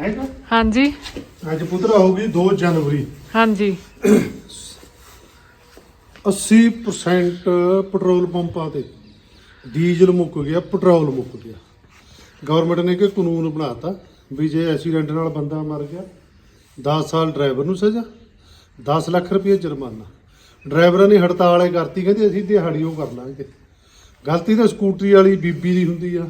ਹੈਗਾ? ਹਾਂਜੀ। ਅੱਜ ਪੁੱਤਰਾ ਹੋਊਗੀ 2 ਜਨਵਰੀ। ਹਾਂਜੀ। 80% ਪੈਟਰੋਲ ਪੰਪਾਂ ਤੇ। ਡੀਜ਼ਲ ਮੁੱਕ ਗਿਆ ਪੈਟਰੋਲ ਮੁੱਕ ਗਿਆ। ਗਵਰਨਮੈਂਟ ਨੇ ਕਿ ਕਾਨੂੰਨ ਬਣਾਤਾ ਵੀ ਜੇ ਐਕਸੀਡੈਂਟ ਨਾਲ ਬੰਦਾ ਮਰ ਗਿਆ 10 ਸਾਲ ਡਰਾਈਵਰ ਨੂੰ ਸਜ਼ਾ 10 ਲੱਖ ਰੁਪਏ ਜੁਰਮਾਨਾ। ਡਰਾਈਵਰਾਂ ਨੇ ਹੜਤਾਲ ਕਰਤੀ ਕਹਿੰਦੇ ਅਸੀਂ ਦਿਹਾੜੀ ਉਹ ਕਰ ਲਾਂਗੇ। ਗਲਤੀ ਤਾਂ ਸਕੂਟਰੀ ਵਾਲੀ ਬੀਬੀ ਦੀ ਹੁੰਦੀ ਆ।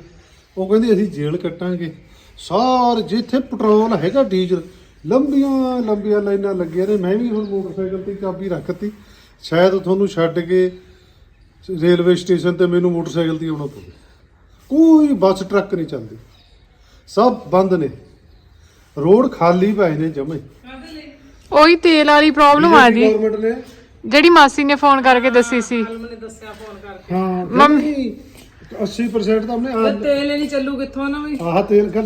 ਉਹ ਕਹਿੰਦੇ ਅਸੀਂ ਜੇਲ੍ਹ ਕੱਟਾਂਗੇ। ਸਾਰ ਜਿੱਥੇ ਪੈਟਰੋਲ ਹੈਗਾ ਡੀਜ਼ਲ ਲੰਬੀਆਂ ਲੰਬੀਆਂ ਲਾਈਨਾਂ ਲੱਗੀਆਂ ਨੇ। ਮੈਂ ਵੀ ਹੁਣ ਮੋਟਰਸਾਈਕਲ ਤੇ ਕਾਪੀ ਰੱਖਤੀ। ਸ਼ਾਇਦ ਤੁਹਾਨੂੰ ਛੱਡ ਕੇ ਰੇਲਵੇ ਸਟੇਸ਼ਨ ਤੇ ਮੈਨੂੰ ਮੋਟਰਸਾਈਕਲ ਤੇ ਆਉਣਾ ਪਵੇ। ਕੋਈ ਬੱਸ ਟਰੱਕ ਨਹੀਂ ਚੱਲਦੀ। ਸਭ ਬੰਦ ਨੇ। ਰੋਡ ਖਾਲੀ ਪਏ ਨੇ ਜਮੇ। ਉਹੀ ਤੇਲ ਵਾਲੀ ਪ੍ਰੋਬਲਮ ਆ ਜੀ। ਗਵਰਨਮੈਂਟ ਨੇ ਜਿਹੜੀ ਮਾਸੀ ਨੇ ਫੋਨ ਕਰਕੇ ਦੱਸੀ ਸੀ। ਹਾਂ ਮੰਮੀ 80% ਤਾਂ ਉਹਨੇ ਆਹ- ਤੇਲ ਨਹੀਂ ਚੱਲੂ ਕਿੱਥੋਂ ਨਾ ਵੀ। ਆਹ ਤੇਲ ਕਰ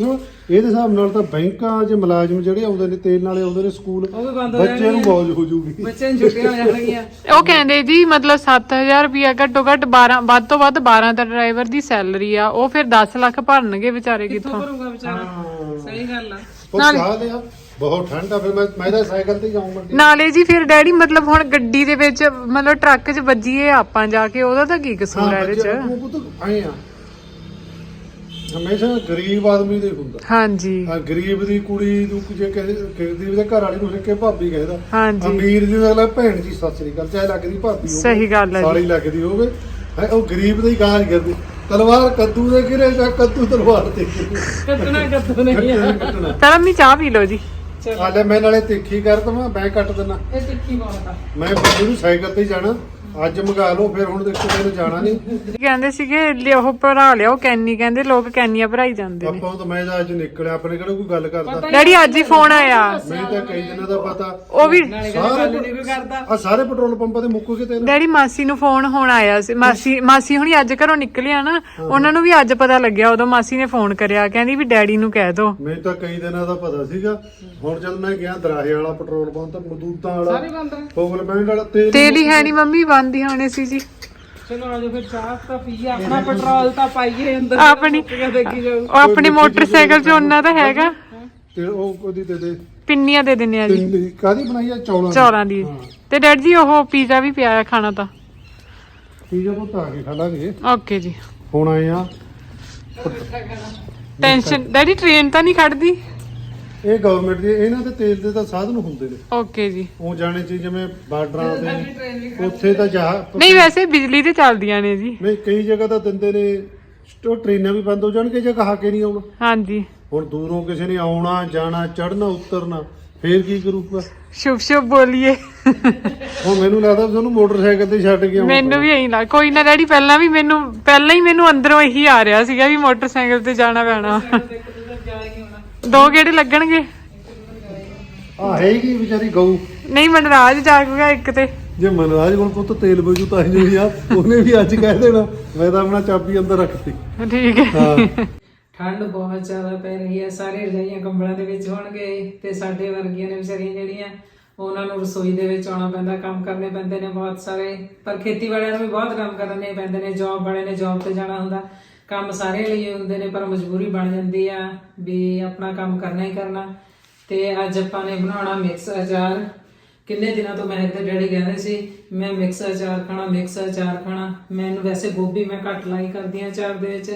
ਇਹਦੇ ਹਿਸਾਬ ਨਾਲ ਤਾਂ ਬੈਂਕਾਂ 'ਚ ਮੁਲਾਜ਼ਮ ਜਿਹੜੇ ਆਉਂਦੇ ਨੇ ਤੇਲ ਨਾਲੇ ਆਉਂਦੇ ਨੇ ਸਕੂਲ ਉਹ ਵੀ ਬੰਦ ਹੋ ਬੱਚਿਆਂ ਨੂੰ ਮੌਜ ਹੋ ਜੂਗੀ। ਬੱਚੇ ਨੂੰ ਛੁੱਟੀਆਂ ਹੋ ਜਾਣਗੀਆਂ। ਉਹ ਕਹਿੰਦੇ ਜੀ ਮਤਲਬ 7000 ਰੁਪਿਆ ਘੱਟੋ ਘੱਟ 12 ਵੱਧ ਤੋਂ ਵੱਧ 12 ਤਾਂ ਡਰਾਈਵਰ ਦੀ ਸੈਲਰੀ ਆ। ਉਹ ਫਿਰ 10 ਲੱਖ ਭਰਨਗੇ ਵਿਚਾਰੇ ਕਿੱਥੋਂ ਕਿੱਥੋਂ? ਭਰੂਗਾ ਵਿਚਾਰਾ? ਸਹੀ ਗੱਲ ਆ। ਉਹ ਚਾਹ ਲਿਆ ਬਹੁਤ ਠੰਡ ਆ ਫਿਰ ਮੈਂ ਮੈਂ ਤਾਂ ਸਾਈਕਲ ਤੇ ਜਾਊਂਗਾ ਨਾਲੇ ਜੀ ਫਿਰ ਡੈਡੀ ਮਤਲਬ ਹੁਣ ਗੱਡੀ ਦੇ ਵਿੱਚ ਮਤਲਬ ਟਰੱਕ 'ਚ ਵੱਜੀਏ ਆਪਾਂ ਜਾ ਕੇ ਉਹਦਾ ਤਾਂ ਕੀ ਕਸੂਰ ਹੈ ਇਹਦੇ 'ਚ? ਉਹ ਪੁੱਤ ਆਏ ਆ। ਹਮੇਸ਼ਾ ਗਰੀਬ ਆਦਮੀ ਦੇ ਹੁੰਦਾ। ਹਾਂਜੀ। ਆ ਗਰੀਬ ਦੀ ਕੁੜੀ ਨੂੰ ਜੇ ਕਹੇ ਗਰੀਬ ਦੇ ਘਰ ਵਾਲੀ ਨੂੰ ਸਿੱਕੇ ਭਾਬੀ ਕਹਿੰਦਾ। ਹਾਂਜੀ। ਅਮੀਰ ਦੀ ਅਗਲਾ ਭੈਣ ਜੀ ਸਤਿ ਸ੍ਰੀ ਅਕਾਲ ਚਾਹੇ ਲੱਗਦੀ ਭਾਬੀ ਹੋਵੇ ਸਹੀ ਗੱਲ ਹੈ ਸਾਰੀ ਲੱਗਦੀ ਹੋਵੇ। ਹੈਂ, ਉਹ ਗਰੀਬ ਦੀ ਗਾਲ ਕਰਦੀ। ਤਲਵਾਰ ਕੱਦੂ ਦੇ ਗਿਰੇ ਜਾਂ ਕੱਦੂ ਤਲਵਾਰ ਤੇ। ਕੱਟਣਾ ਕੱਟੂ ਨਹੀਂ ਕੱਟਣਾ ਪਹਿਲਾਂ ਮੀ ਚਾਹ ਪੀ ਲਓ ਜੀ। ਚਲੋ ਹਾਲੇ ਮੈਂ ਨਾਲੇ ਤਿੱਖੀ ਕਰ ਦਵਾਂ ਮੈਂ ਕੱਟ ਦਿੰਨਾ ਇਹ ਟਿੱਕੀ ਬਹੁਤ ਆ। ਮੈਂ ਬੰਦੇ ਨੂੰ ਸਾਈਕਲ ਤੇ ਹੀ ਜਾਣਾ। ਅੱਜ ਮੰਗਾ ਲਓ ਫਿਰ ਹੁਣ ਦੇਖੋ ਮੈਨੂੰ ਜਾਣਾ ਨਹੀਂ ਕਹਿੰਦੇ ਸੀਗੇ ਲਿਓ ਭਰਾ ਲਿਆਓ ਕੈਨੀ ਕਹਿੰਦੇ ਲੋਕ ਕੈਨੀਆਂ ਭਰਾਈ ਜਾਂਦੇ ਨੇ। ਆਪਾਂ ਤਾਂ ਮੈਂ ਤਾਂ ਅੱਜ ਨਿਕਲਿਆ ਆਪਣੇ ਕਿਹੜਾ ਕੋਈ ਗੱਲ ਕਰਦਾ? ਡੈਡੀ ਅੱਜ ਹੀ ਫੋਨ ਆਇਆ। ਮੈਨੂੰ ਤਾਂ ਕਈ ਦਿਨਾਂ ਦਾ ਪਤਾ। ਉਹ ਵੀ ਗੱਲ ਨਹੀਂ ਕੋਈ ਕਰਦਾ। ਆ ਸਾਰੇ ਪੈਟਰੋਲ ਪੰਪਾਂ ਤੇ ਮੁੱਕ ਗਏ ਤੇਲ ਡੈਡੀ ਮਾਸੀ ਨੂੰ ਫੋਨ ਹੁਣ ਆਇਆ ਸੀ। ਮਾਸੀ ਮਾਸੀ ਹੁਣੀ ਅੱਜ ਘਰੋਂ ਨਿਕਲਿਆ ਨਾ ਉਹਨਾਂ ਨੂੰ ਵੀ ਅੱਜ ਪਤਾ ਲੱਗਿਆ ਉਦੋਂ ਮਾਸੀ ਨੇ ਫੋਨ ਕਰਿਆ। ਕਹਿੰਦੀ ਵੀ ਡੈਡੀ ਨੂੰ ਕਹਿ ਦੋ। ਮੈਨੂੰ ਤਾਂ ਕਈ ਦਿਨਾਂ ਦਾ ਪਤਾ ਸੀਗਾ। ਹੁਣ ਜਦ ਮੈਂ ਗਿਆ ਦਰਾਹੇ ਵਾਲਾ ਪੈਟਰੋਲ ਪੰਪ ਤਾਂ ਮਦੂਤਾਂ ਵਾਲਾ ਸਾਰੇ ਬੰਦ ਆ। ਫੋਗਲ ਪੈਂਡ ਵਾਲਾ ਤੇਲ ਤੇਲ ਹੀ ਹੈ ਨਹੀਂ ਮੰਮੀ ਬੰਦ ਹੀ ਹੋਣੇ ਸੀ ਜੀ। ਚਲੋ ਆਜੋ ਫਿਰ ਚਾਹ ਤਾਂ ਪੀਏ ਆਪਣਾ ਪੈਟਰੋਲ ਤਾਂ ਪਾਈਏ ਅੰਦਰ। ਆਪਣੀ- ਦੇਖੀ ਉਹ ਆਪਣੇ ਮੋਟਰਸਾਈਕਲ 'ਚ ਉਹਨਾਂ ਦਾ ਹੈਗਾ। ਤੇ ਉਹ ਉਹਦੀ ਦੇ ਦੇ। ਪਿੰਨੀਆਂ ਦੇ ਦਿੰਨੇ ਆ ਜੀ। ਕਾਦੀ ਬਣਾਈ ਆ? ਚੌਲਾਂ ਦੀ? ਚੌਲਾਂ ਦੀ। ਤੇ ਡੈਡੀ ਜੀ ਉਹ ਪੀਜ਼ਾ ਵੀ ਪਿਆ ਆ ਖਾਣਾ ਤਾਂ। ਆ ਪੁੱਤ ਆ ਕੇ ਖਾ ਲਾਂਗੇ। ਓਕੇ ਜੀ। ਹੁਣ ਆਏ ਆ। ਟੈਨਸ਼ਨ ਡੈਡੀ ਟ੍ਰੇਨ ਤਾਂ ਨਹੀਂ ਖੜਦੀ ਇਹ ਗਵਰਨਮੈਂਟ ਦੇ ਇਹਨਾਂ ਦੇ ਤੇਲ ਦੇ ਤਾਂ ਸਾਧਨ ਹੁੰਦੇ ਨੇ। ਓਕੇ ਜੀ। ਉਹ ਜਾਣੇ ਚ ਜਿਵੇਂ ਬਾਰਡਰਾਂ ਤੇ ਉੱਥੇ ਤਾਂ ਜਹਾਜ਼ ਨਹੀਂ ਵੈਸੇ ਬਿਜਲੀ ਤੇ ਚੱਲਦੀਆਂ ਨੇ ਜੀ। ਨਹੀਂ ਕਈ ਜਗ੍ਹਾ ਤਾਂ ਦਿੰਦੇ ਨੇ ਸਟੋ ਟ੍ਰੇਨਾਂ ਵੀ ਬੰਦ ਹੋ ਜਾਣਗੇ ਜੇ ਕਹਾ ਕੇ ਨਹੀਂ ਆਉਣਾ। ਹਾਂਜੀ। ਹੁਣ ਦੂਰੋਂ ਕਿਸੇ ਨੇ ਆਉਣਾ ਜਾਣਾ ਚੜਨਾ ਉਤਰਨਾ ਫੇਰ ਕੀ ਕਰੂਗਾ? ਸ਼ੁਭ ਸ਼ੁਭ ਬੋਲੀਏ। ਹੁਣ ਮੈਨੂੰ ਲੱਗਦਾ ਵੀ ਤੁਹਾਨੂੰ ਮੋਟਰਸਾਈਕਲ ਤੇ ਛੱਡ ਕੇ ਆਉਣਾ ਮੈਨੂੰ ਵੀ ਇਹੀ ਲੱਗ ਕੋਈ ਨਾ ਡੈਡੀ ਪਹਿਲਾਂ ਵੀ ਮੈਨੂੰ ਪਹਿਲਾਂ ਹੀ ਮੈਨੂੰ ਅੰਦਰੋਂ ਇਹੀ ਆ ਰਿਹਾ ਸੀਗਾ ਵੀ ਮੋਟਰਸਾਈਕਲ ਤੇ ਜਾਣਾ ਪੈਣਾ ਦੋ ਗੇੜੇ ਲੱਗਣਗੇ। ਆ ਹੈਗੀ ਵਿਚਾਰੀ ਗਊ। ਨਹੀਂ ਮਨਰਾਜ ਜਾਗੂਗਾ ਇੱਕ ਤੇ। ਜੇ ਮਨਰਾਜ ਕੋਲ ਪੁੱਤ ਤੇਲ ਬਜੂ ਤਾਂ ਹੀ ਨਹੀਂ ਆ ਉਹਨੇ ਵੀ ਅੱਜ ਕਹਿ ਦੇਣਾ ਮੈਂ ਤਾਂ ਆਪਣਾ ਚਾਬੀ ਅੰਦਰ ਰੱਖਤੀ। ਠੀਕ ਹੈ। ਹਾਂ। ਠੰਡ ਬਹੁਤ ਜ਼ਿਆਦਾ ਪੈ ਰਹੀ ਹੈ ਸਾਰੇ ਰਜਾਈਆਂ ਕੰਬਲਾਂ ਦੇ ਵਿੱਚ ਹੋਣਗੇ ਤੇ ਸਾਡੇ ਵਰਗੀਆਂ ਨੇ ਵਿਚਾਰੀਆਂ ਜਿਹੜੀਆਂ ਉਹਨਾਂ ਨੂੰ ਰਸੋਈ ਦੇ ਵਿੱਚ ਆਉਣਾ ਪੈਂਦਾ ਕੰਮ ਕਰਨੇ ਪੈਂਦੇ ਨੇ ਬਹੁਤ ਸਾਰੇ ਪਰ ਖੇਤੀ ਵਾਲਿਆਂ ਨੂੰ ਵੀ ਬਹੁਤ ਕੰਮ ਕਰਨੇ ਪੈਂਦੇ ਨੇ ਜੌਬ ਵਾਲੇ ਨੇ ਜੌਬ ਤੇ ਜਾਣਾ ਹੁੰਦਾ। ਕੰਮ ਸਾਰੇ ਲਈ ਹੁੰਦੇ ਨੇ, ਪਰ ਮਜਬੂਰੀ ਬਣ ਜਾਂਦੀ ਆ ਵੀ ਆਪਣਾ ਕੰਮ ਕਰਨਾ ਹੀ ਕਰਨਾ। ਤੇ ਅੱਜ ਆਪਾਂ ਨੇ ਬਣਾਉਣਾ ਮਿਕਸ ਅਚਾਰ। ਕਿੰਨੇ ਦਿਨਾਂ ਤੋਂ ਮੈਂ ਤੇ ਡੈਡੀ ਕਹਿੰਦੇ ਸੀ, ਮੈਂ ਮਿਕਸ ਅਚਾਰ ਖਾਣਾ ਮਿਕਸ ਅਚਾਰ ਖਾਣਾ। ਮੈਨੂੰ ਵੈਸੇ ਗੋਭੀ ਮੈਂ ਘੱਟ ਲਾਈ ਕਰਦੀ ਹਾਂ ਅਚਾਰ ਦੇ ਵਿੱਚ।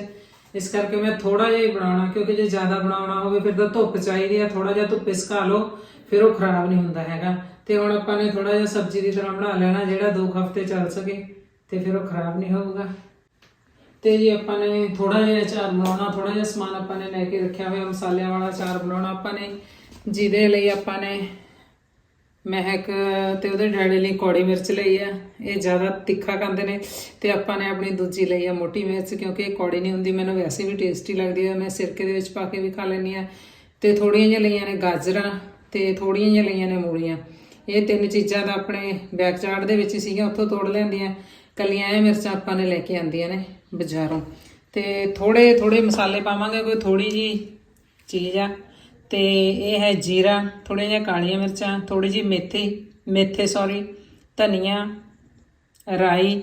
ਇਸ ਕਰਕੇ ਮੈਂ ਥੋੜਾ ਜਿਹਾ ਹੀ ਬਣਾਉਣਾ, ਕਿਉਂਕਿ ਜੇ ਜ਼ਿਆਦਾ ਬਣਾਉਣਾ ਹੋਵੇ ਫਿਰ ਤਾਂ ਧੁੱਪ ਚਾਹੀਦੀ ਆ ਥੋੜਾ ਜਿਹਾ ਧੁੱਪੇ ਸੁਕਾ ਲਓ, ਫਿਰ ਉਹ ਖਰਾਬ ਨਹੀਂ ਹੁੰਦਾ ਹੈਗਾ। ਤੇ ਹੁਣ ਆਪਾਂ ਨੇ ਥੋੜਾ ਜਿਹਾ ਸਬਜ਼ੀ ਦੀ ਤਰ੍ਹਾਂ ਬਣਾ ਲੈਣਾ, ਜਿਹੜਾ ਦੋ ਕੁ ਹਫ਼ਤੇ ਚੱਲ ਸਕੇ, ਤੇ ਫਿਰ ਉਹ ਖਰਾਬ ਨਹੀਂ ਹੋਊਗਾ। ਤੇ ਜੀ ਆਪਾਂ ਨੇ ਥੋੜਾ ਜਿਹਾ ਅਚਾਰ ਬਣਾਉਣਾ ਥੋੜਾ ਜਿਹਾ ਸਮਾਨ ਆਪਾਂ ਨੇ ਲੈ ਕੇ ਰੱਖਿਆ ਹੋਇਆ, ਮਸਾਲਿਆਂ ਵਾਲਾ ਅਚਾਰ ਬਣਾਉਣਾ ਆਪਾਂ ਨੇ, ਜਿਹਦੇ ਲਈ ਆਪਾਂ ਨੇ ਮਹਿਕ ਤੇ ਉਹਦੇ ਡੈਡੀ ਲਈ ਕੌੜੀ ਮਿਰਚ ਲਈ ਆ। ਇਹ ਜ਼ਿਆਦਾ ਤਿੱਖਾ ਖਾਂਦੇ ਨੇ ਤੇ ਆਪਾਂ ਨੇ ਆਪਣੀ ਦੂਜੀ ਲਈ ਆ ਮੋਟੀ ਮਿਰਚ, ਕਿਉਂਕਿ ਇਹ ਕੌੜੀ ਨਹੀਂ ਹੁੰਦੀ, ਮੈਨੂੰ ਵੈਸੇ ਵੀ ਟੇਸਟੀ ਲੱਗਦੀ ਹੈ ਮੈਂ ਸਿਰਕੇ ਦੇ ਵਿੱਚ ਪਾ ਕੇ ਵੀ ਖਾ ਲੈਂਦੀ ਆ। ਤੇ ਥੋੜੀਆਂ ਜਿਹੀਆਂ ਲਈਆਂ ਨੇ ਗਾਜਰਾਂ ਤੇ ਥੋੜੀਆਂ ਜਿਹੀਆਂ ਲਈਆਂ ਨੇ ਮੂਲੀਆਂ। ਇਹ ਤਿੰਨ ਚੀਜ਼ਾਂ ਦਾ ਆਪਣੇ ਬੈਕ ਚਾਰਟ ਦੇ ਵਿੱਚ ਹੀ ਸੀਗੀਆਂ, ਉੱਥੋਂ ਤੋੜ ਲੈਂਦੀਆਂ ਕੱਲੀਆਂ ਇਹ ਮਿਰਚਾਂ ਆਪਾਂ ਨੇ ਲੈ ਕੇ ਆਂਦੀਆਂ ਨੇ। ਬਾਜ਼ਾਰੋਂ। ਤੇ ਥੋੜੇ ਥੋੜੇ ਮਸਾਲੇ ਪਾਵਾਂਗੇ, ਕੋਈ ਥੋੜੀ ਜੀ ਚੀਜ਼ ਆ। ਤੇ ਇਹ ਹੈ ਜੀਰਾ ਥੋੜ੍ਹੀਆਂ ਜਿਹੀਆਂ ਕਾਲੀਆਂ ਮਿਰਚਾਂ ਥੋੜੀ ਜਿਹੀ ਮੇਥੀ, ਮੇਥੇ ਸੌਰੀ, ਧਨੀਆ, ਰਾਈ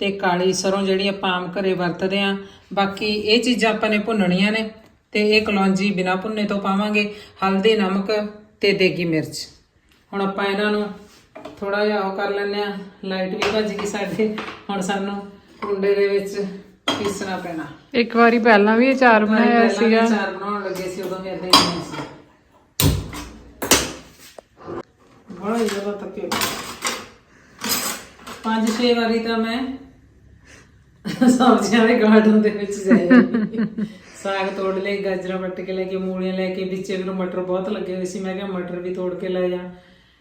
ਤੇ ਕਾਲੀ ਸਰੋਂ ਜਿਹੜੀ ਆਪਾਂ ਆਮ ਘਰੇ ਵਰਤਦੇ ਆ ਬਾਕੀ ਇਹ ਚੀਜ਼ਾਂ ਆਪਾਂ ਨੇ ਭੁੰਨਣੀਆਂ ਨੇ ਤੇ ਇਹ ਕਲੌਂਜੀ ਬਿਨਾ ਭੁੰਨੇ ਤੋਂ ਪਾਵਾਂਗੇ, ਹਲਦੀ, ਨਮਕ ਤੇ ਦੇਗੀ ਮਿਰਚ। ਹੁਣ ਆਪਾਂ ਇਹਨਾਂ ਨੂੰ ਥੋੜਾ ਜਿਹਾ ਉਹ ਕਰ ਲੈਂਦੇ ਆ ਲਾਈਟ ਵੀ ਭੱਜ ਗਈ ਸਾਡੇ, ਹੁਣ ਸਾਨੂੰ ਕੁੰਡੇ ਦੇ ਵਿੱਚ ਪੀਸਣਾ ਪੈਣਾ। ਇੱਕ ਵਾਰੀ ਪਹਿਲਾਂ ਵੀ ਅਚਾਰ ਬਣਾਇਆ ਸੀਗਾ। ਅਚਾਰ ਬਣਾਉਣ ਲੱਗੇ ਸੀ ਉਦੋਂ ਵੀ ਏਦਾਂ ਹੀ ਸੀ। ਬੜਾ ਹੀ ਜ਼ਿਆਦਾ ਤੱਕੇ ਪੰਜ ਛੇ ਵਾਰੀ ਤਾਂ ਮੈਂ ਸਬਜ਼ੀਆਂ ਦੇ ਗਾਰਡਨ ਦੇ ਵਿੱਚ ਜਾਈ। ਸਾਗ ਤੋੜ ਲਈ ਗਾਜਰਾਂ ਵੱਟ ਕੇ ਲੈ ਕੇ ਮੂਲੀਆਂ ਲੈ ਕੇ ਵਿੱਚੇ ਫਿਰ ਮਟਰ ਬਹੁਤ ਲੱਗੇ ਹੋਏ ਸੀ ਮੈਂ ਕਿਹਾ ਮਟਰ ਵੀ ਤੋੜ ਕੇ ਲੈ ਜਾ।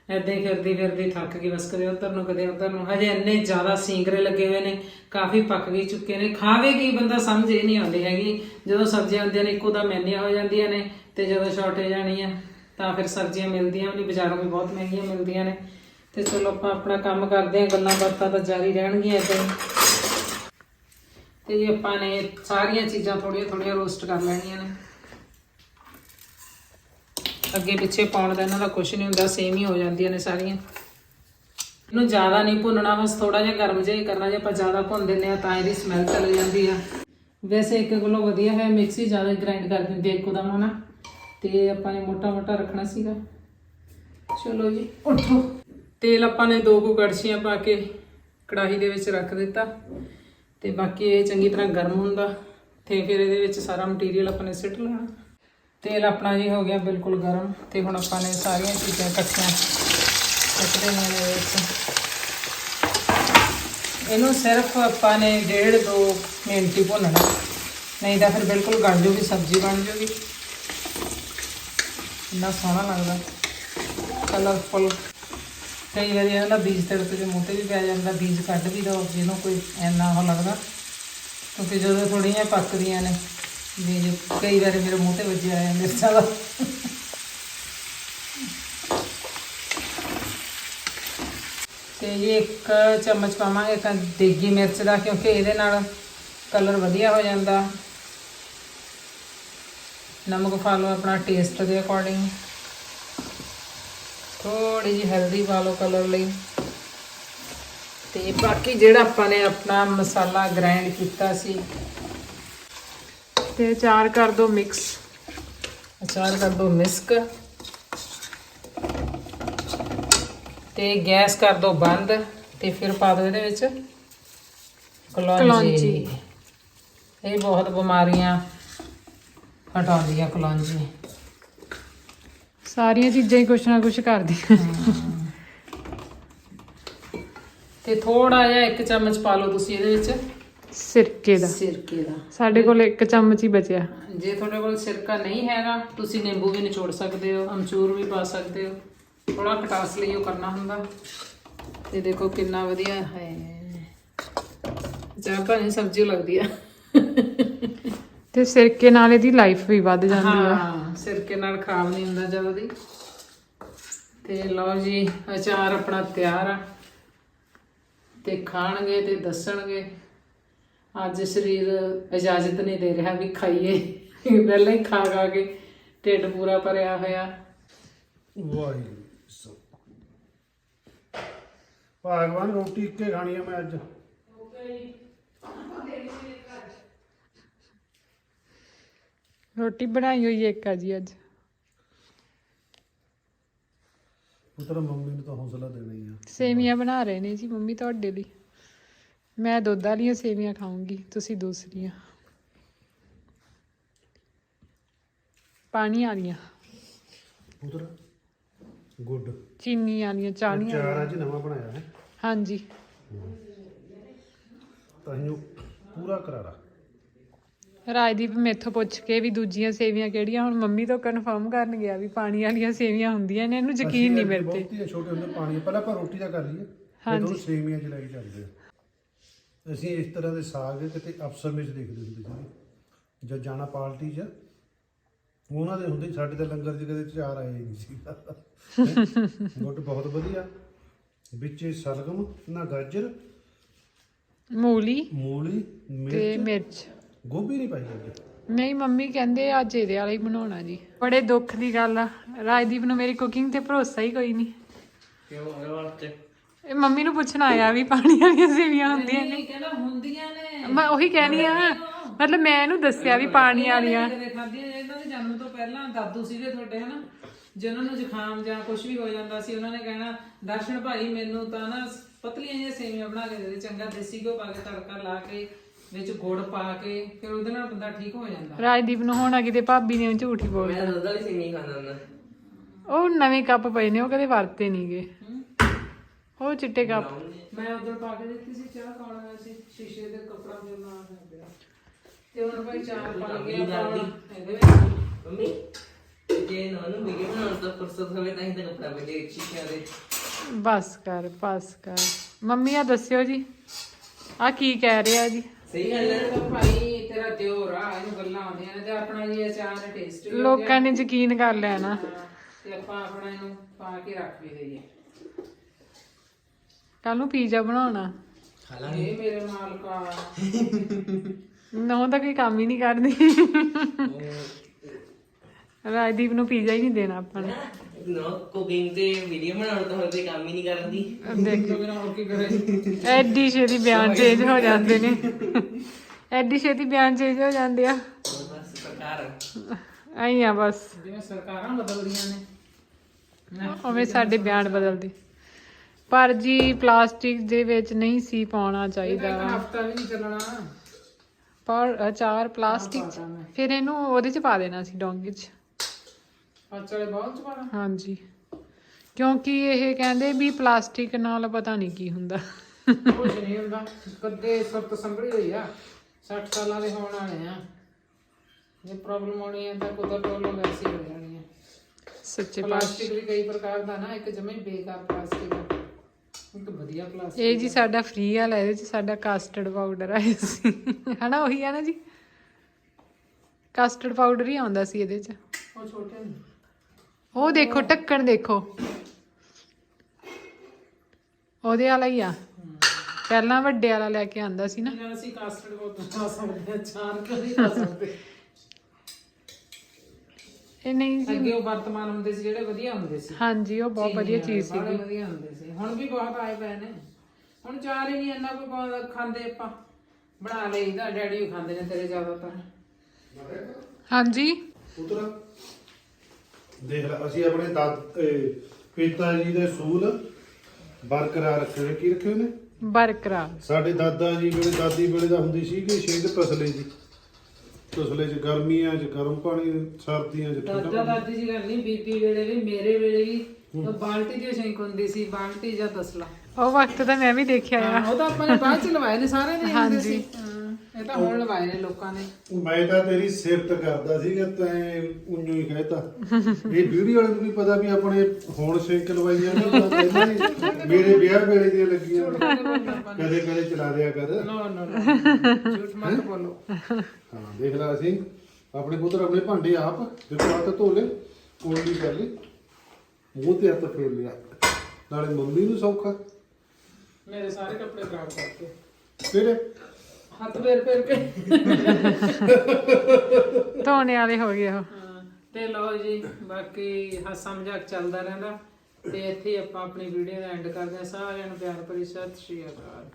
ਏਦਾਂ ਹੀ ਫਿਰਦੀ ਫਿਰਦੀ ਥੱਕ ਗਈ, ਬਸ ਕਦੇ ਉੱਧਰ ਨੂੰ, ਕਦੇ ਉੱਧਰ ਨੂੰ। ਹਜੇ ਇੰਨੇ ਜ਼ਿਆਦਾ ਸਿੰਗਰੇ ਲੱਗੇ ਹੋਏ ਨੇ, ਕਾਫੀ ਪੱਕ ਵੀ ਚੁੱਕੇ ਨੇ। ਖਾਵੇ ਕੀ ਬੰਦਾ ਸਮਝ ਇਹ ਨਹੀਂ ਆਉਂਦੀ ਹੈਗੀ। ਜਦੋਂ ਸਬਜ਼ੀਆਂ ਹੁੰਦੀਆਂ ਨੇ, ਇੱਕੋ ਦਾ ਮਹਿੰਗੀਆਂ ਹੋ ਜਾਂਦੀਆਂ ਨੇ ਤੇ ਜਦੋਂ ਸ਼ਾਰਟੇਜ ਆਣੀ ਆ, ਤਾਂ ਫਿਰ ਸਬਜ਼ੀਆਂ ਮਿਲਦੀਆਂ ਵੀ ਨਹੀਂ ਬਾਜ਼ਾਰੋਂ ਵੀ ਬਹੁਤ ਮਹਿੰਗੀਆਂ ਮਿਲਦੀਆਂ ਨੇ। ਤੇ ਚਲੋ ਆਪਾਂ ਆਪਣਾ ਕੰਮ ਕਰਦੇ ਹਾਂ, ਗੱਲਾਂ ਬਾਤਾਂ ਤਾਂ ਜਾਰੀ ਰਹਿਣਗੀਆਂ ਏਦਾਂ ਹੀ। ਤੇ ਆਪਾਂ ਨੇ ਸਾਰੀਆਂ ਚੀਜ਼ਾਂ ਥੋੜੀਆਂ ਥੋੜੀਆਂ ਰੋਸਟ ਕਰ ਲੈਣੀਆਂ ਨੇ। ਅੱਗੇ ਪਿੱਛੇ ਪਾਉਣ ਦਾ ਇਹਨਾਂ ਦਾ ਕੁਝ ਨਹੀਂ ਹੁੰਦਾ ਸੇਮ ਹੀ ਹੋ ਜਾਂਦੀਆਂ ਨੇ ਸਾਰੀਆਂ। ਇਹਨੂੰ ਜ਼ਿਆਦਾ ਨਹੀਂ ਭੁੰਨਣਾ, ਬਸ ਥੋੜਾ ਜਿਹਾ ਗਰਮ ਜਿਹਾ ਹੀ ਕਰਨਾ, ਜੇ ਆਪਾਂ ਜ਼ਿਆਦਾ ਭੁੰਨ ਦਿੰਦੇ ਆ ਤਾਂ ਇਹਦੀ ਸਮੈਲ ਚਲੀ ਜਾਂਦੀ ਆ। ਵੈਸੇ ਇੱਕ ਗੱਲੋਂ ਵਧੀਆ ਹੈ ਮਿਕਸੀ, ਜ਼ਿਆਦਾ ਗ੍ਰਾਈਂਡ ਕਰ ਦਿੰਦੀ ਹੈ ਇੱਕੋ ਦਮ, ਹਨਾ? ਤੇ ਆਪਾਂ ਨੇ ਮੋਟਾ ਮੋਟਾ ਰੱਖਣਾ ਸੀਗਾ। ਚਲੋ ਜੀ, ਉੱਠੋ। ਤੇਲ ਆਪਾਂ ਨੇ ਦੋ ਕੁ ਕੜਛੀਆਂ ਪਾ ਕੇ ਕੜਾਹੀ ਦੇ ਵਿੱਚ ਰੱਖ ਦਿੱਤਾ। ਤੇ ਬਾਕੀ ਇਹ ਚੰਗੀ ਤਰ੍ਹਾਂ ਗਰਮ ਹੁੰਦਾ। ਤੇ ਫਿਰ ਇਹਦੇ ਵਿੱਚ ਸਾਰਾ ਮਟੀਰੀਅਲ ਆਪਾਂ ਨੇ ਸਿੱਟ ਲੈਣਾ। ਤੇਲ ਆਪਣਾ ਜੀ ਹੋ ਗਿਆ ਬਿਲਕੁਲ ਗਰਮ ਤੇ ਹੁਣ ਆਪਾਂ ਨੇ ਸਾਰੀਆਂ ਚੀਜ਼ਾਂ ਇਕੱਠੀਆਂ ਸਿੱਟ ਦੇਣੀਆਂ ਨੇ ਵਿੱਚ। ਇਹਨੂੰ ਸਿਰਫ ਆਪਾਂ ਨੇ ਡੇਢ ਦੋ ਮਿੰਟ ਹੀ ਭੁੰਨਣਾ। ਨਹੀਂ ਤਾਂ ਫਿਰ ਬਿਲਕੁਲ ਗਲ ਜੂਗੀ, ਸਬਜ਼ੀ ਬਣ ਜੂਗੀ। ਇੰਨਾ ਸੋਹਣਾ ਲੱਗਦਾ। ਕਲਰਫੁਲ। ਕਈ ਵਾਰੀ ਇਹਨਾਂ ਦਾ ਬੀਜ ਤੜਕੇ ਦੇ ਮੂੰਹ ਤੇ ਵੀ ਪੈ ਜਾਂਦਾ, ਬੀਜ ਕੱਢ ਵੀ ਦੋ, ਜਿਹਨੂੰ ਕੋਈ ਇੰਨਾ ਉਹ ਲੱਗਦਾ। ਕਿਉਂਕਿ ਜਦੋਂ ਥੋੜੀਆਂ ਪੱਕਦੀਆਂ ਨੇ ਬੀਜ ਕਈ ਵਾਰੀ ਮੇਰੇ ਮੂੰਹ ਤੇ ਵੱਜਿਆ ਆ ਮਿਰਚਾਂ ਦਾ ਤੇ ਇਹ ਇੱਕ ਚਮਚ ਪਾਵਾਂਗੇ ਤਾਂ ਦੇਗੀ ਮਿਰਚ ਦਾ, ਕਿਉਂਕਿ ਇਹਦੇ ਨਾਲ ਕਲਰ ਵਧੀਆ ਹੋ ਜਾਂਦਾ। ਨਮਕ ਪਾ ਲਓ ਆਪਣਾ ਟੇਸਟ ਦੇ ਅਕੋਰਡਿੰਗ ਥੋੜੀ ਜਿਹੀ ਹਲਦੀ ਪਾ ਲਓ ਕਲਰ ਲਈ। ਤੇ ਬਾਕੀ ਜਿਹੜਾ ਆਪਾਂ ਨੇ ਆਪਣਾ ਮਸਾਲਾ ਗ੍ਰਾਈਂਡ ਕੀਤਾ ਸੀ ਤੇ ਅਚਾਰ ਕਰ ਦੋ ਮਿਕਸ ਅਚਾਰ ਕਰ ਦੋ ਮਿਸਕ ਤੇ ਗੈਸ ਕਰ ਦੋ ਬੰਦ ਤੇ ਫਿਰ ਪਾ ਦਿਓ ਇਹਦੇ ਵਿੱਚ ਕਲੌਂਜੀ। ਕਲੌਂਜੀ। ਇਹ ਬਹੁਤ ਬਿਮਾਰੀਆਂ ਹਟਾਉਂਦੀ ਆ ਕਲੌਂਜੀ। ਸਾਰੀਆਂ ਚੀਜ਼ਾਂ ਹੀ ਕੁਛ ਨਾ ਕੁਛ ਕਰਦੀਆਂ। ਤੇ ਥੋੜਾ ਜਿਹਾ ਇੱਕ ਚਮਚ ਪਾ ਲਓ ਤੁਸੀਂ ਇਹਦੇ ਵਿੱਚ। ਸਿਰਕੇ ਦਾ। ਸਿਰਕੇ ਦਾ। ਸਾਡੇ ਕੋਲ ਇੱਕ ਚਮਚ ਹੀ ਬਚਿਆ। ਜੇ ਤੁਹਾਡੇ ਕੋਲ ਸਿਰਕਾ ਨਹੀਂ ਹੈਗਾ ਤੁਸੀਂ ਨਿੰਬੂ ਵੀ ਨਿਚੋੜ ਸਕਦੇ ਹੋ ਅਮਚੂਰ ਵੀ ਪਾ ਸਕਦੇ ਹੋ। ਥੋੜਾ ਖਟਾਸ ਲਈ ਉਹ ਕਰਨਾ ਹੁੰਦਾ। ਤੇ ਦੇਖੋ ਕਿੰਨਾ ਵਧੀਆ ਹੈ। ਚਾਹ ਭਾਣੀ ਸਬਜ਼ੀ ਲੱਗਦੀ ਆ। ਤੇ ਸਿਰਕੇ ਨਾਲ ਇਹਦੀ ਲਾਈਫ ਵੀ ਵੱਧ ਜਾਂਦੀ ਆ। ਹਾਂ ਸਿਰਕੇ ਨਾਲ ਖਰਾਬ ਨਹੀਂ ਹੁੰਦਾ ਜਲਦੀ ਤੇ ਲਓ ਜੀ ਅਚਾਰ ਆਪਣਾ ਤਿਆਰ ਆ। ਤੇ ਖਾਣਗੇ ਤੇ ਦੱਸਣਗੇ। ਅੱਜ ਸਰੀਰ ਇਜਾਜ਼ਤ ਨਹੀਂ ਦੇ ਰਿਹਾ ਵੀ ਖਾਈਏ। ਪਹਿਲਾਂ ਹੀ ਖਾ ਖਾ ਕੇ ਢਿੱਡ ਪੂਰਾ ਭਰਿਆ ਹੋਇਆ। ਵਾਹਿਗੁਰੂ ਭਗਵਾਨ ਰੋਟੀ ਇੱਕੇ ਖਾਣੀ ਆ ਮੈਂ ਅੱਜ। ਰੋਟੀ ਬਣਾਈ ਹੋਈ ਇੱਕ ਆ ਜੀ ਅੱਜ। ਪੁੱਤਰ ਮੰਮੀ ਨੂੰ ਤਾਂ ਹੌਸਲਾ ਦੇਣਾ ਹੀ ਆ। ਸੇਵੀਆਂ ਬਣਾ ਰਹੇ ਨੇ ਜੀ ਮੰਮੀ ਤੁਹਾਡੇ ਲਈ। ਮੈਂ ਦੁੱਧ ਵਾਲੀਆਂ ਸੇਵੀਆਂ ਖਾਊਂਗੀ ਤੁਸੀਂ ਦੂਸਰੀਆਂ। ਪਾਣੀ ਵਾਲੀਆਂ। ਪੁੱਤਰ ਗੁੱਡ। ਚੀਨੀ ਵਾਲੀਆਂ ਚਾਣੀਆਂ ਚਾਰ ਅੱਜ ਨਵਾਂ ਬਣਾਇਆ ਹੈ। ਹਾਂਜੀ। ਤਾਂ ਉਹ ਪੂਰਾ ਕਰਾਰਾ। ਰਾਜਦੀਪ ਮੇਥੋਂ ਪੁੱਛ ਕੇ ਵੀ ਦੂਜੀਆਂ ਸੇਵੀਆਂ ਕਿਹੜੀਆਂ? ਹੁਣ ਮੰਮੀ ਤੋਂ ਕਨਫਰਮ ਕਰਨ ਗਿਆ ਵੀ ਪਾਣੀ ਵਾਲੀਆਂ ਸੇਵੀਆਂ ਹੁੰਦੀਆਂ ਨੇ ਇਹਨੂੰ ਯਕੀਨ ਨਹੀਂ ਮੇਰੇ ਤੇ। ਬਹੁਤ ਹੀ ਛੋਟੇ ਹੁੰਦੇ ਪਾਣੀ ਪਹਿਲਾਂ ਆਪਾਂ ਰੋਟੀ ਦਾ ਕਰ ਲਈਏ। ਫਿਰ ਉਹ ਸੇਮੀਆਂ ਚ ਲੈ ਕੇ ਚੱਲਦੇ ਆ। ਅਸੀਂ ਇਸ ਤਰ੍ਹਾਂ ਦੇ ਸਾਗ ਕਿਤੇ ਅਫਸਰ ਵਿੱਚ ਦੇਖਦੇ ਹੁੰਦੇ ਸੀ ਜਦ ਜਾਣਾ ਪਾਰਟੀ 'ਚ ਉਹਨਾਂ ਦੇ ਹੁੰਦੇ ਸਾਡੇ ਤਾਂ ਲੰਗਰ 'ਚ ਕਦੇ ਚਾਰ ਆਏ ਹੀ ਨਹੀਂ ਸੀ। ਗੁੱਡ ਬਹੁਤ ਵਧੀਆ। ਵਿੱਚੇ ਸਲਗਮ ਨਾ ਗਾਜਰ ਮੂਲੀ ਮੂਲੀ ਤੇ ਮਿਰਚ। ਗੋਭੀ ਨਹੀਂ ਪਾਈ ਜਾਂਦੀ ਨਹੀਂ ਮੰਮੀ ਕਹਿੰਦੇ ਅੱਜ ਇਹਦੇ ਵਾਲਾ ਹੀ ਬਣਾਉਣਾ ਜੀ। ਬੜੇ ਦੁੱਖ ਦੀ ਗੱਲ ਆ। ਰਾਜਦੀਪ ਨੂੰ ਮੇਰੀ ਕੁਕਿੰਗ ਤੇ ਭਰੋਸਾ ਹੀ ਕੋਈ ਨਹੀਂ। ਇਹ ਮੰਮੀ ਨੂੰ ਪੁੱਛਣ ਆਇਆ ਵੀ ਪਾਣੀ ਵਾਲੀਆਂ ਸੇਵੀਆਂ ਹੁੰਦੀਆਂ ਨੇ। ਕਹਿੰਦਾ ਹੁੰਦੀਆਂ ਨੇ। ਮੈਂ ਉਹੀ ਕਹਿਣੀ ਆ ਮਤਲਬ ਮੈਂ ਇਹਨੂੰ ਦੱਸਿਆ ਵੀ ਪਾਣੀ ਵਾਲੀਆਂ। ਕਦੇ ਖਾਧੀਆਂ ਜਾਂ ਇਹਨਾਂ ਦੇ ਜਨਮ ਤੋਂ ਪਹਿਲਾਂ ਦਾਦੂ ਸੀਗੇ ਤੁਹਾਡੇ ਹਨਾ? ਜੇ ਉਹਨਾਂ ਨੂੰ ਜ਼ੁਕਾਮ ਜਾਂ ਕੁਝ ਵੀ ਹੋ ਜਾਂਦਾ ਸੀ ਉਹਨਾਂ ਨੇ ਕਹਿਣਾ ਦਰਸ਼ਨ ਭਾਈ ਮੈਨੂੰ ਤਾਂ ਨਾ ਪਤਲੀਆਂ ਜਿਹੀਆਂ ਸੇਵੀਆਂ ਬਣਾ ਕੇ ਦੇ ਦੇ ਚੰਗਾ ਦੇਸੀ ਘਿਓ ਪਾ ਕੇ ਤੜਕਾ ਲਾ ਕੇ ਵਿੱਚ ਗੁੜ ਪਾ ਕੇ ਫਿਰ ਉਹਦੇ ਨਾਲ ਬੰਦਾ ਠੀਕ ਹੋ ਜਾਂਦਾ। ਰਾਜਦੀਪ ਨੂੰ ਹੋਣਾ ਕਿਤੇ ਭਾਬੀ ਨੇ ਝੂਠ ਹੀ ਬੋਲ ਮੈਂ ਦੁੱਧ ਵਾਲੀ ਸੇਮੀ ਖਾਂਦਾ ਹੁੰਦਾ। ਉਹ ਨਵੇਂ ਕੱਪ ਪਏ ਨੇ ਉਹ ਕਦੇ ਵਰਤੇ ਨਹੀਂਗੇ ਉਹ ਚਿੱਟੇ ਕੱਪ। ਮੈਂ ਉਧਰ ਪਾ ਕੇ ਦਿੱਤੀ ਸੀ ਚਾਹ ਪਾਉਣ ਵਾਲੀ ਸੀ ਸ਼ੀਸ਼ੇ ਦੇ ਕੱਪੜਾ ਦੇ ਨਾਲ ਪਿਆ ਤੇ ਹੁਣ ਭਾਈ ਚਾਹ ਪਾ ਗਿਆ ਪਾਉਣ ਇਹਦੇ ਵਿੱਚ। ਮੰਮੀ ਜੇ ਨਾ ਨੂੰ ਵੀਡੀਓ ਬਣਾਉਣ ਦਾ ਫੁਰਸਤ ਹੋਵੇ ਤਾਂ ਹੀ ਤਾਂ ਕੱਪੜਾ ਬਜੇ ਸ਼ੀਸ਼ਿਆਂ ਦੇ। ਬਸ ਕਰ ਬਸ ਕਰ। ਮੰਮੀ ਆ ਦੱਸਿਓ ਜੀ। ਆ ਕੀ ਕਹਿ ਰਿਹਾ ਜੀ? ਸਹੀ ਗੱਲ ਹੈ ਤਾਂ ਭਾਈ ਤੇਰਾ ਦਿਓਰ ਆ ਇਹਨੂੰ ਗੱਲਾਂ ਆਉਂਦੀਆਂ ਨੇ ਤੇ ਆਪਣਾ ਜੀ ਅਚਾਰ ਟੇਸਟ ਲੋਕਾਂ ਨੇ ਯਕੀਨ ਕਰ ਲਿਆ ਨਾ। ਤੇ ਆਪਾਂ ਆਪਣਾ ਇਹਨੂੰ ਪਾ ਕੇ ਰੱਖ ਵੀ ਦਈਏ। ਕੱਲ ਨੂੰ ਪੀਜ਼ਾ ਬਣਾਉਣਾ। ਖਾ ਇਹ ਮੇਰੇ ਮਾਲਕਾ ਨੋ ਤਾਂ ਕੋਈ ਕੰਮ ਹੀ ਨਹੀਂ ਕਰਦੀ। ਰਾਜਦੀਪ ਨੂੰ ਪੀਜ਼ਾ ਹੀ ਨਹੀਂ ਦੇਣਾ ਆਪਾਂ ਨੇ। ਨੋ ਕੁਕਿੰਗ ਤੇ ਵੀਡੀਓ ਬਣਾਉਣ ਤੋਂ ਹੋਰ ਕੋਈ ਕੰਮ ਹੀ ਨਹੀਂ ਕਰਦੀ। ਦੇਖ। ਤੋਂ ਬਿਨਾਂ ਹੋਰ ਕੀ ਕਰੇ। ਐਡੀ ਛੇਤੀ ਬਿਆਨ ਚੇਂਜ ਹੋ ਜਾਂਦੇ ਨੇ। ਐਡੀ ਛੇਤੀ ਬਿਆਨ ਚੇਂਜ ਹੋ ਜਾਂਦੇ ਆ। ਬਸ ਸਰਕਾਰ। ਆਈ ਆ ਬਸ। ਜਿਵੇਂ ਸਰਕਾਰਾਂ ਬਦਲਦੀਆਂ ਨੇ। ਉਵੇਂ ਸਾਡੇ ਬਿਆਨ ਬਦਲਦੇ। ਪਰ ਜੀ ਪਲਾਸਟਿਕ ਦੇ ਵਿੱਚ ਨਹੀਂ ਸੀ ਪਾਉਣਾ ਚਾਹੀਦਾ। ਹਫਤਾ ਵੀ ਨਹੀਂ ਚੱਲਣਾ। ਪਰ ਅਚਾਰ ਪਲਾਸਟਿਕ ਚ ਫਿਰ ਇਹਨੂੰ ਉਹਦੇ ਚ ਪਾ ਦੇਣਾ ਸੀ ਡੋਂਗੇ ਚ। ਅੱਜ ਵਾਲੇ ਬਹੁਤ ਚ ਪਾਣਾ ਹਾਂਜੀ। ਕਿਉਂਕਿ ਇਹ ਕਹਿੰਦੇ ਵੀ ਪਲਾਸਟਿਕ ਨਾਲ ਪਤਾ ਨਹੀਂ ਕੀ ਹੁੰਦਾ। ਕੁਝ ਨਹੀਂ ਹੁੰਦਾ। ਕਦੇ ਸਭ ਸੰਭੜੀ ਹੋਈ ਆ। 60 ਸਾਲਾਂ ਦੇ ਹੋਣ ਵਾਲੇ ਆ। ਜੇ ਪ੍ਰੋਬਲਮ ਆਉਣੀ ਹੈ ਤਾਂ ਕੁਦਰਤ ਵੱਲੋਂ ਵੈਸੀ ਹੋ ਜਾਣੀ ਹੈ ਸੱਚੇ ਪਲਾਸਟਿਕ ਵੀ ਕਈ ਪ੍ਰਕਾਰ ਦਾ ਨਾ ਇੱਕ ਜਮੇ ਬੇਕਾਰ ਪਲਾਸਟਿਕ ਆ। ਇੱਕ ਵਧੀਆ ਪਲਾਸਟਿਕ ਇਹ ਜੀ ਸਾਡਾ ਫ੍ਰੀ ਵਾਲਾ ਇਹਦੇ ਚ ਸਾਡਾ ਕਸਟਰਡ ਪਾਊਡਰ ਆਇਆ ਸੀ। ਹਨਾ ਉਹੀ ਆ ਨਾ ਜੀ? ਕਸਟਰਡ ਪਾਊਡਰ ਹੀ ਆਉਂਦਾ ਸੀ ਇਹਦੇ ਚ। ਉਹ ਛੋਟੇ ਨੇ ਉਹ ਦੇਖੋ ਢੱਕਣ ਦੇਖੋ। ਉਹਦੇ ਵਾਲਾ ਹੀ ਆ। ਪਹਿਲਾਂ ਵੱਡੇ ਵਾਲਾ ਲੈ ਕੇ ਆਂਦਾ ਸੀ ਨਾ। ਅਸੀਂ ਕਾਸਟਰਡ ਕੋ ਖਾ ਸਕਦੇ ਹਾਂ ਚਾਰ ਕਦੀ ਖਾ ਸਕਦੇ ਇਹ ਨਹੀਂ ਜੀ। ਅੱਗੇ ਉਹ ਵਰਤਮਾਨ ਹੁੰਦੇ ਸੀ ਜਿਹੜੇ ਵਧੀਆ ਹੁੰਦੇ ਸੀ। ਹਾਂਜੀ ਉਹ ਬਹੁਤ ਵਧੀਆ ਚੀਜ਼ ਸੀ ਬੜੇ ਵਧੀਆ ਹੁੰਦੇ ਸੀ। ਹੁਣ ਵੀ ਬਹੁਤ ਆਏ ਪਏ ਨੇ। ਹੁਣ ਚਾਰ ਹੀ ਨਹੀਂ ਇੰਨਾ ਕੋਈ ਖਾਂਦੇ ਆਪਾਂ। ਬਣਾ ਲਈਦਾ ਡੈਡੀ ਵੀ ਖਾਂਦੇ ਨੇ ਤੇਰੇ ਜ਼ਿਆਦਾਤਰ। ਹਾਂਜੀ। ਪੁੱਤਰ ਦੇਖ ਲੈ ਅਸੀਂ ਆਪਣੇ ਦਾਦ ਇਹ ਪਿਤਾ ਜੀ ਦੇ ਸੂਲ ਬਰਕਰਾਰ ਰੱਖੇ ਹੋਏ। ਕੀ ਰੱਖੇ ਨੇ? ਬਰਕਰਾਰ। ਸਾਡੇ ਦਾਦਾ ਜੀ ਵੇਲੇ ਦਾਦੀ ਵੇਲੇ ਦਾ ਹੁੰਦੀ ਸੀ ਕਿ ਛਿੰਝ ਤਸਲੇ ਜੀ। ਤਸਲੇ 'ਚ ਗਰਮੀਆਂ 'ਚ ਗਰਮ ਪਾਣੀ ਸਰਦੀਆਂ 'ਚ ਠੰਡਾ ਦਾਦਾ ਦਾਦੀ ਜੀ ਗੱਲ ਨਹੀਂ ਬੀਬੀ ਵੇਲੇ ਵੀ ਮੇਰੇ ਵੇਲੇ ਵੀ ਉਹ ਬਾਲਟੀ ਦੀ ਸ਼ੈਂਕ ਹੁੰਦੀ ਸੀ ਬਾਲਟੀ ਜਾਂ ਤਸਲਾ। ਉਹ ਵਕਤ ਤਾਂ ਮੈਂ ਵੀ ਦੇਖਿਆ ਆ। ਹਾਂ, ਉਹ ਤਾਂ ਆਪਾਂ ਨੇ ਬਾਅਦ ਚ ਲਵਾਏ ਨੇ ਸਾਰੇ ਨੇ ਹੁੰਦੇ ਸੀ। ਹਾਂ, ਇਹ ਤਾਂ ਹੁਣ ਲਵਾਏ ਨੇ ਲੋਕਾਂ ਨੇ। ਮੈਂ ਤਾਂ ਤੇਰੀ ਸਿਫਤ ਕਰਦਾ ਸੀਗਾ ਤੈਂ ਉਈਓ ਹੀ ਕਹਿਤਾ। ਇਹ ਵੀਡੀਓ ਵਾਲੇ ਨੂੰ ਵੀ ਪਤਾ ਵੀ ਆਪਣੇ ਹੁਣ ਸਿੰਕ ਲਵਾਈਆਂ ਨੇ ਤਾਂ ਪਹਿਲਾਂ ਹੀ ਮੇਰੇ ਵਿਆਹ ਵੇਲੇ ਦੀਆਂ ਲੱਗੀਆਂ ਕਦੇ ਕਦੇ ਚਲਾ ਦਿਆ ਕਰ। ਨੋ ਨੋ ਨੋ ਝੂਠ ਮਤ ਬੋਲੋ। ਹਾਂ ਦੇਖ ਲੈ ਅਸੀਂ। ਆਪਣੇ ਪੁੱਤਰ ਆਪਣੇ ਭਾਂਡੇ ਆਪ ਦੇਖੋ ਹੱਥ ਧੋ ਲੈ ਕੋਲੀ ਕਰ ਲਈ। ਮੂੰਹ ਤੇ ਹੱਥ ਫੇਰ ਲਿਆ। ਨਾਲੇ ਮੰਮੀ ਨੂੰ ਸੌਖਾ। ਮੇਰੇ ਸਾਰੇ ਕੱਪੜੇ ਖਰਾਬ ਕਰਤੇ ਫਿਰ? ਹੱਥ ਫੇਰ ਫੇਰ ਕੇ। ਧੋਣੇ ਵਾਲੇ ਹੋ ਗਏ ਉਹ। ਹਾਂ, ਤੇ ਲਓ ਜੀ ਬਾਕੀ ਹਾਸਾ ਮਜ਼ਾਕ ਚੱਲਦਾ ਰਹਿੰਦਾ। ਤੇ ਇੱਥੇ ਹੀ ਆਪਾਂ ਆਪਣੀ ਵੀਡੀਓ ਦਾ ਐਂਡ ਕਰਦੇ ਹਾਂ। ਸਾਰਿਆਂ ਨੂੰ ਪਿਆਰ ਭਰੀ ਸਤਿ ਸ਼੍ਰੀ ਅਕਾਲ।